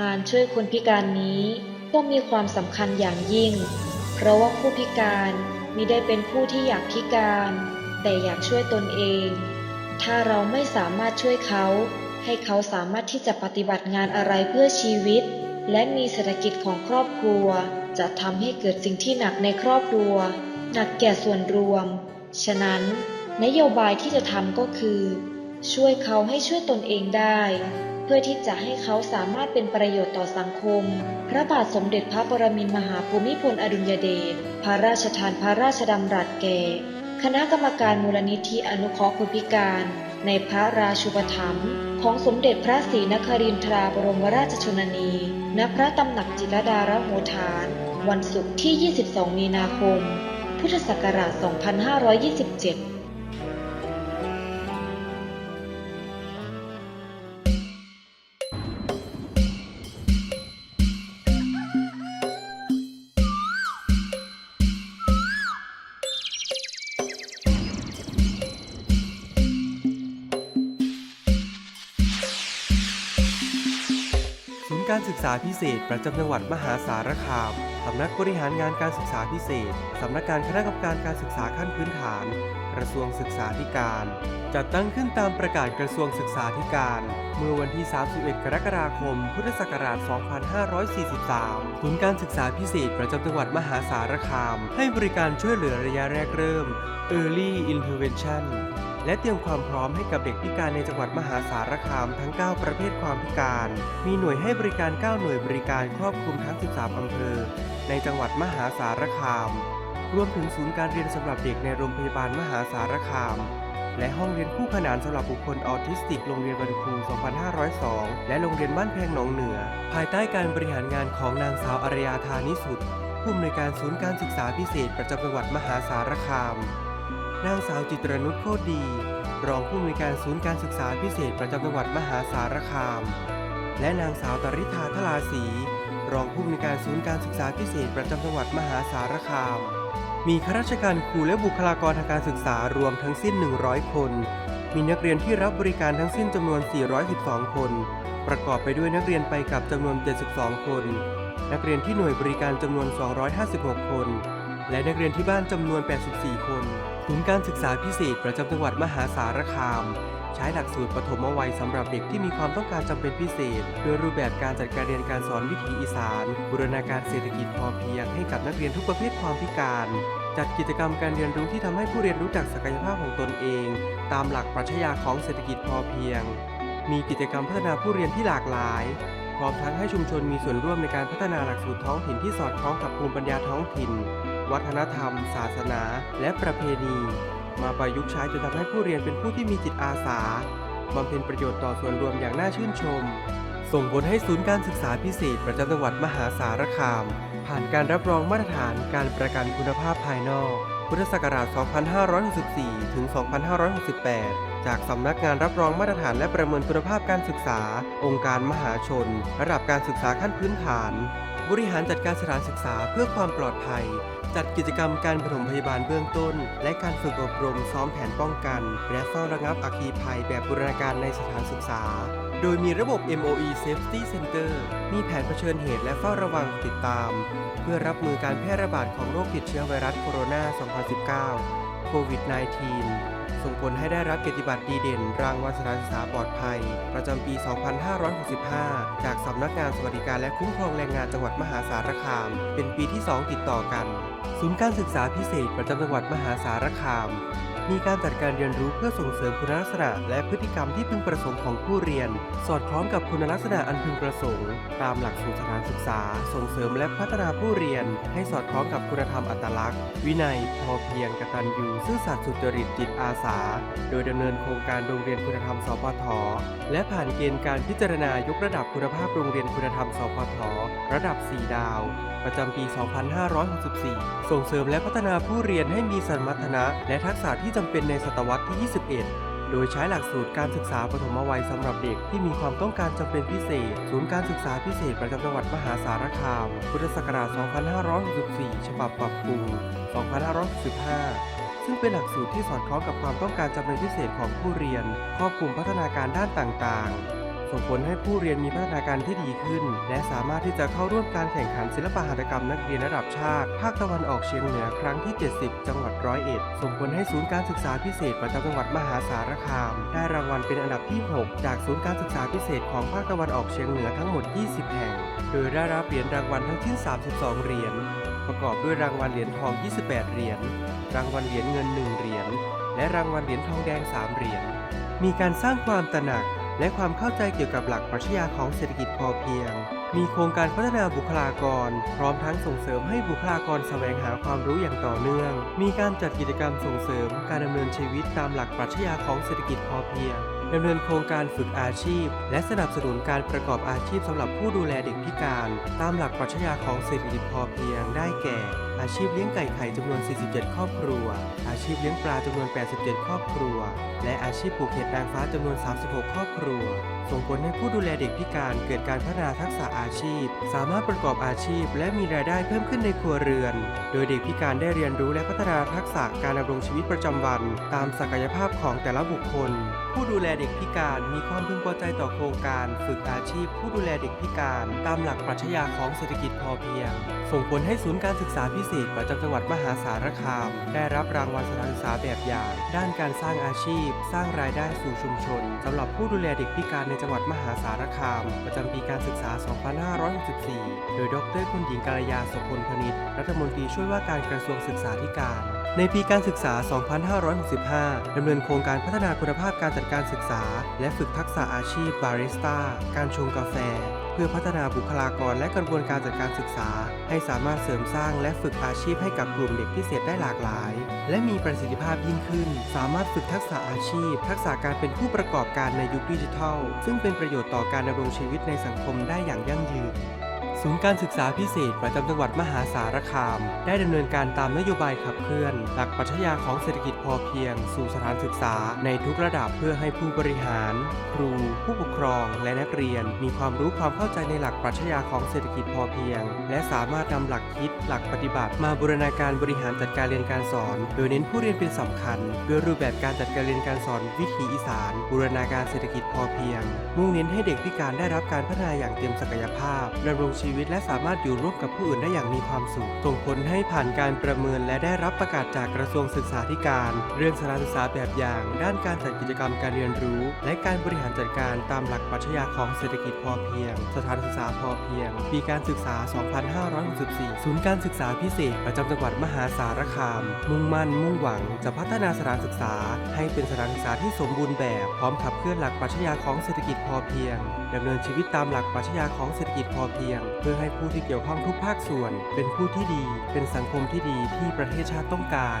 งานช่วยคนพิการนี้ก็มีความสำคัญอย่างยิ่ง เพราะว่าผู้พิการมิได้เป็นผู้ที่อยากพิการ แต่อยากช่วยตนเอง ถ้าเราไม่สามารถช่วยเขา ให้เขาสามารถที่จะปฏิบัติงานอะไรเพื่อชีวิต และมีเศรษฐกิจของครอบครัว จะทำให้เกิดสิ่งที่หนักในครอบครัว หนักแก่ส่วนรวม ฉะนั้น นโยบายที่จะทำก็คือ ช่วยเขาให้ช่วยตนเองได้ เพื่อที่จะให้เขาสามารถเป็นประโยชน์ต่อสังคม พระบาทสมเด็จพระปรมินทรมหาภูมิพลอดุลยเดชพระราชทานพระราชดำรัสแก่ คณะกรรมการมูลนิธิอนุเคราะห์คนพิการ ในพระราชูปถัมภ์ของสมเด็จพระศรีนครินทราบรมราชชนนี ณ พระตำหนักจิรดารโหฐาน วันศุกร์ที่ 22 มีนาคม พุทธศักราช 2527 ย์การศึกษาพิเศษ ประจำจังหวัดมหาสารคาม สำนักบริหารงานการศึกษาพิเศษ สำนักงานคณะกรรมการการศึกษาขั้นพื้นฐาน กระทรวงศึกษาธิการ จัดตั้งขึ้นตามประกาศกระทรวงศึกษาธิการ เมื่อวันที่ 31 กรกฎาคม พุทธศักราช 2543 ศูนย์การศึกษาพิเศษ ประจำจังหวัดมหาสารคาม ให้บริการช่วยเหลือระยะแรกเริ่ม Early Intervention และเตรียมความพร้อมให้กับเด็กพิการในจังหวัดมหาสารคามทั้ง 9 ประเภทความพิการ มีหน่วยให้บริการ 9 หน่วยบริการครอบคลุมทั้ง 13 อำเภอ ในจังหวัดมหาสารคาม รวมถึงศูนย์การเรียนสำหรับเด็กในโรงพยาบาลมหาสารคาม และห้องเรียนคู่ขนานสำหรับบุคคลออทิสติก โรงเรียนบรรครู2502 และโรงเรียนบ้านแพงหนองเหนือ ภายใต้การบริหารงานของนางสาวอารยาธานิสุทธ์ผู้อำนวยการศูนย์การศึกษาพิเศษประจำจังหวัดมหาสารคาม นางสาวจิตรนุชโคตรดี รองผู้อำนวยการศูนย์การศึกษาพิเศษประจำจังหวัดมหาสารคาม และนางสาวตริธาทลาศรีรองผู้อำนวยการศูนย์การศึกษาพิเศษประจำจังหวัดมหาสารคาม มีข้าราชการครูและบุคลากรทางการศึกษารวมทั้งสิ้น 100 คน มีนักเรียนที่รับบริการทั้งสิ้นจำนวน 412 คน ประกอบไปด้วยนักเรียนไปกับจำนวน 72 คน นักเรียนที่หน่วยบริการจำนวน 256 คน และนักเรียนที่บ้านจำนวน 84 คนศูนย์การศึกษาพิเศษประจำจังหวัดมหาสารคาม ใช้หลักสูตรปฐมวัยสำหรับเด็กที่มีความต้องการจำเป็นพิเศษ โดยรูปแบบการจัดการเรียนการสอนวิถีอีสาน บูรณาการเศรษฐกิจพอเพียงให้กับนักเรียนทุกประเภทความพิการ จัดกิจกรรมการเรียนรู้ที่ทำให้ผู้เรียนรู้จักศักยภาพของตนเอง ตามหลักปรัชญาของเศรษฐกิจพอเพียง มีกิจกรรมพัฒนาผู้เรียนที่หลากหลาย พร้อมทั้งให้ชุมชนมีส่วนร่วมในการพัฒนาหลักสูตรท้องถิ่นที่สอดคล้องกับภูมิปัญญาท้องถิ่น วัฒนธรรม ศาสนา และประเพณี มาประยุกต์ใช้จนทำให้ผู้เรียนเป็นผู้ที่มีจิตอาสาบำเพ็ญประโยชน์ต่อส่วนรวมอย่างน่าชื่นชม ส่งผลให้ศูนย์การศึกษาพิเศษประจำจังหวัดมหาสารคาม ผ่านการรับรองมาตรฐานการประกันคุณภาพภายนอก พุทธศักราช 2564 ถึง 2568 จากสำนักงานรับรองมาตรฐานและประเมินคุณภาพการศึกษา องค์การมหาชน ระดับการศึกษาขั้นพื้นฐาน บริหารจัดการสถานศึกษาเพื่อความปลอดภัย จัดกิจกรรมการปฐมพยาบาลเบื้องต้น และการฝึกอบรมซ้อมแผนป้องกัน และเฝ้าระงับอัคคีภัยแบบบูรณาการในสถานศึกษา โดยมีระบบ MOE Safety Center มีแผนเผชิญเหตุและเฝ้าระวังติดตาม เพื่อรับมือการแพร่ระบาดของโรคติดเชื้อไวรัสโคโรนา 2019 โควิด -19 ส่งผลให้ได้รับเกียรติบัตรดีเด่น รางวัลสถานศึกษาปลอดภัย ประจำปี 2565 จากสำนักงานสวัสดิการและคุ้มครองแรงงานจังหวัดมหาสารคาม เป็นปีที่ 2 ติดต่อกัน ศูนย์การศึกษาพิเศษประจำจังหวัดมหาสารคาม มีการจัดการเรียนรู้เพื่อส่งเสริมคุณลักษณะ และพฤติกรรมที่พึงประสงค์ของผู้เรียน สอดคล้องกับคุณลักษณะอันพึงประสงค์ ตามหลักสูตรสถานศึกษา ส่งเสริมและพัฒนาผู้เรียน ให้สอดคล้องกับคุณธรรมอัตลักษณ์ วินัย พอเพียงกตัญญูซื่อสัตย์สุจริตจิตอาสา โดยดำเนินโครงการโรงเรียนคุณธรรมสพทและผ่านเกณฑ์การพิจารณายกระดับคุณภาพโรงเรียนคุณธรรมสพทระดับ 4 ดาว ประจำปี 2564 ส่งเสริมและพัฒนาผู้เรียนให้มีสมรรถนะ และทักษะที่จำเป็นในศตวรรษที่ 21 โดยใช้หลักสูตรการศึกษาปฐมวัยสำหรับเด็กที่มีความต้องการจำเป็นพิเศษ ศูนย์การศึกษาพิเศษประจำจังหวัดมหาสารคาม พุทธศักราช 2564 ฉบับปรับปรุง 2565ซึ่งเป็นหลักสูตรที่สอดคล้องกับความต้องการจำเป็นพิเศษของผู้เรียน ครอบคลุมพัฒนาการด้านต่างๆ ส่งผลให้ผู้เรียนมีพัฒนาการที่ดีขึ้น และสามารถที่จะเข้าร่วมการแข่งขันศิลปหัตถกรรมนักเรียนระดับชาติภาคตะวันออกเฉียงเหนือครั้งที่ 70 จังหวัดร้อยเอ็ดส่งผลให้ศูนย์การศึกษาพิเศษประจำจังหวัดมหาสารคาม ได้รางวัลเป็นอันดับที่ 6 จากศูนย์การศึกษาพิเศษของภาคตะวันออกเฉียงเหนือทั้งหมด 20 แห่ง โดยได้รับเหรียญรางวัลทั้งสิ้น 32 เหรียญ ประกอบด้วยรางวัลเหรียญทอง 28 เหรียญ รางวัลเหรียญเงิน 1 เหรียญ และรางวัลเหรียญทองแดง 3 เหรียญ มีการสร้างความตระหนัก และความเข้าใจเกี่ยวกับหลักปรัชญาของเศรษฐกิจพอเพียง มีโครงการพัฒนาบุคลากร พร้อมทั้งส่งเสริมให้บุคลากรแสวงหาความรู้อย่างต่อเนื่อง มีการจัดกิจกรรมส่งเสริม การดำเนินชีวิตตามหลักปรัชญาของเศรษฐกิจพอเพียงดำเนินโครงการฝึกอาชีพ และสนับสนุนการประกอบอาชีพสำหรับผู้ดูแลเด็กพิการ ตามหลักปรัชญาของเศรษฐกิจพอเพียงได้แก่ อาชีพเลี้ยงไก่ไข่จำนวน 47 ครอบครัว อาชีพเลี้ยงปลาจำนวน 87 ครอบครัว และอาชีพปลูกเห็ดนางฟ้าจำนวน 36 ครอบครัว ส่งผลให้ผู้ดูแลเด็กพิการเกิดการพัฒนาทักษะอาชีพ สามารถประกอบอาชีพ และมีรายได้เพิ่มขึ้นในครัวเรือน โดยเด็กพิการได้เรียนรู้และพัฒนาทักษะการดำรงชีวิตประจำวัน ตามศักยภาพของแต่ละบุคคล ผู้ดูแลเด็กพิการมีความพึงพอใจต่อโครงการฝึกอาชีพ ผู้ดูแลเด็กพิการ ตามหลักปรัชญาของเศรษฐกิจพอเพียง ส่งผลให้ศูนย์การศึกษาพิเศษประจำจังหวัดมหาสารคาม ได้รับรางวัลสถานศึกษาแบบอย่าง ด้านการสร้างอาชีพ สร้างรายได้สู่ชุมชนสำหรับผู้ดูแลเด็กพิการในจังหวัดมหาสารคาม ประจำปีการศึกษา 2564 โดยดรคุณหญิงกาลยาโสพลพนิษฐ์รัฐมนตรีช่วยว่าการกระทรวงศึกษาธิการในปีการศึกษา 2565 ดำเนินโครงการพัฒนาคุณภาพการจัดการศึกษา และฝึกทักษะอาชีพบาริสต้า การชงกาแฟ พื่อพัฒนาบุคลากรและกระบวนการจัดการศึกษา ให้สามารถเสริมสร้างและฝึกอาชีพให้กับกลุ่มเด็กพิเศษได้หลากหลาย และมีประสิทธิภาพยิ่งขึ้น สามารถฝึกทักษะอาชีพ ทักษะการเป็นผู้ประกอบการในยุคดิจิทัล ซึ่งเป็นประโยชน์ต่อการดำรงชีวิตในสังคมได้อย่างยั่งยืน ศูนย์การศึกษาพิเศษประจำจังหวัดมหาสารคาม ได้ดำเนินการตามนโยบายขับเคลื่อน หลักปรัชญาของเศรษฐกิจพอเพียง สู่สถานศึกษาในทุกระดับเพื่อให้ผู้บริหาร ครู ผู้ปกครอง และนักเรียน มีความรู้ความเข้าใจในหลักปรัชญาของเศรษฐกิจพอเพียง และสามารถนำหลักคิด หลักปฏิบัติ มาบูรณาการบริหารจัดการเรียนการสอน โดยเน้นผู้เรียนเป็นสำคัญด้วยรูปแบบการจัดการเรียนการสอนวิถีอีสาน บูรณาการเศรษฐกิจพอเพียง มุ่งเน้นให้เด็กพิการได้รับการพัฒนาอย่างเต็มศักยภาพดำรงชีีวิต และสามารถอยู่ร่วมกับผู้อื่นได้อย่างมีความสุข ส่งผลให้ผ่านการประเมินและได้รับประกาศจากกระทรวงศึกษาธิการ เรื่องสถานศึกษาแบบอย่าง ด้านการจัดกิจกรรมการเรียนรู้ และการบริหารจัดการตามหลักปรัชญาของเศรษฐกิจพอเพียง สถานศึกษาพอเพียง ปีการศึกษา 2564 ศูนย์การศึกษาพิเศษ ประจำจังหวัดมหาสารคาม มุ่งมั่น มุ่งหวัง จะพัฒนาสถานศึกษา ให้เป็นสถานศึกษาที่สมบูรณ์แบบ พร้อมขับเคลื่อนหลักปรัชญาของเศรษฐกิจพอเพียงดำเนินชีวิตตามหลักปรัชญาของเศรษฐกิจพอเพียงเพื่อให้ผู้ที่เกี่ยวข้องทุกภาคส่วน เป็นผู้ที่ดี เป็นสังคมที่ดีที่ประเทศชาติต้องการ